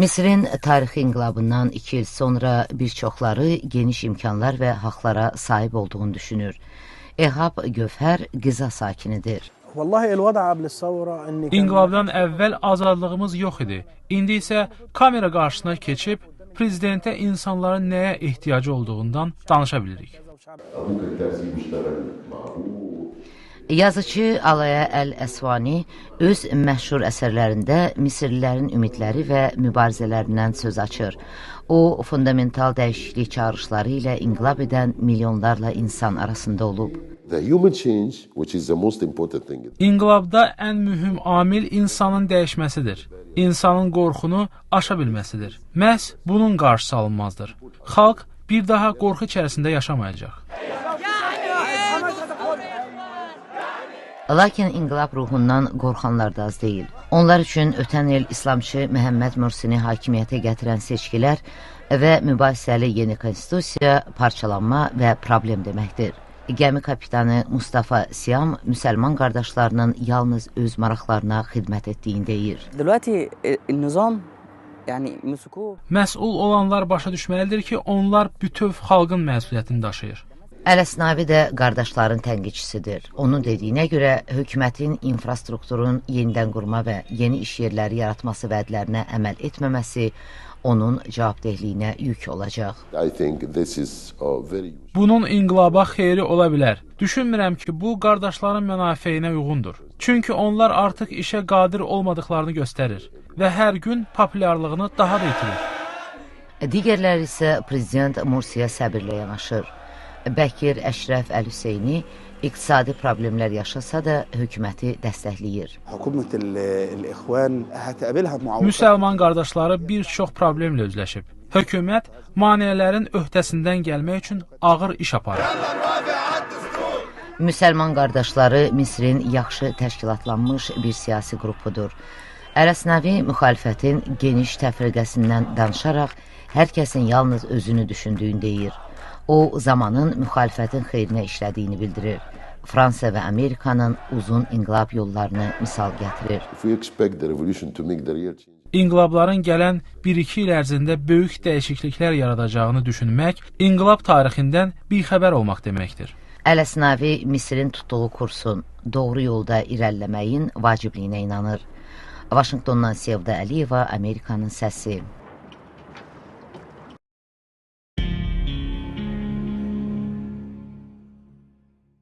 Misirin tarixi inqilabından iki il sonra bir çoxları geniş imkanlar və haqlara sahib olduğunu düşünür. Ehab Gövhər Qiza sakinidir. İnqilabdan əvvəl azadlığımız yox idi. İndi isə kamera qarşısına keçib prezidentə insanların nəyə ehtiyacı olduğundan danışa bilirik. Yazıcı Alaya Əl-Əsvani öz məşhur əsərlərində Misirlilərin ümidləri və mübarizələrindən söz açır. O, fundamental dəyişiklik çağırışları ilə inqilab edən milyonlarla insan arasında olub. İnqilabda ən mühüm amil insanın dəyişməsidir. İnsanın qorxunu aşa bilməsidir. Məhz bunun qarşısı alınmazdır. Xalq bir daha qorxu içərisində yaşamayacaq. Lakin inqilab ruhundan qorxanlar da az deyil. Onlar üçün ötən il İslamçı Məhəmməd Mursini hakimiyyətə gətirən seçkilər və mübahisəli yeni konstitusiya parçalanma və problem deməkdir. Gəmi kapitanı Mustafa Siyam müsəlman qardaşlarının yalnız öz maraqlarına xidmət etdiyini deyir. Dələti e, nizam Yəni məsul olanlar başa düşməlidir ki, onlar bütöv xalqın məsuliyyətini daşıyır. Ələsnavi də qardaşların tənqidçisidir. Onun dediyinə görə hökumətin infrastrukturun yenidən qurma və yeni iş yerləri yaratması vədlərinə əməl etməməsi onun cavabdehliyinə yük olacaq. Very. Bunun inqilaba xeyri ola bilər. Düşünmürəm ki, bu qardaşların mənafeyinə uyğundur. Çünki onlar artıq işə qadir olmadıqlarını göstərir və hər gün populyarlığını daha da itirir. Digərləri isə prezident Mursiyə səbirlə yanaşır. Bəkir Əşrəf Əlüseyni iqtisadi problemlər yaşasa da hökuməti dəstəkləyir. Müsəlman qardaşları bir çox problemlə üzləşib. Hökumət maneələrin öhdəsindən gəlmək üçün ağır iş aparır. Müsəlman qardaşları Misrin yaxşı təşkilatlanmış bir siyasi qrupudur. Ərəsnəvi müxalifətin geniş təfriqəsindən danışaraq hər kəsin yalnız özünü düşündüyünü deyir. O, zamanın müxalifətin xeyrinə işlədiyini bildirir. Fransa və Amerikanın uzun inqilab yollarını misal gətirir. İnqilabların gələn 1-2 il ərzində böyük dəyişikliklər yaradacağını düşünmək inqilab tarixindən bixəbər olmaq deməkdir. Ələsnavi Misirin tutduğu kursun doğru yolda irəliləməyin vacibliyinə inanır. Vaşinqtondan Sevda Əliyeva, Amerikanın səsi.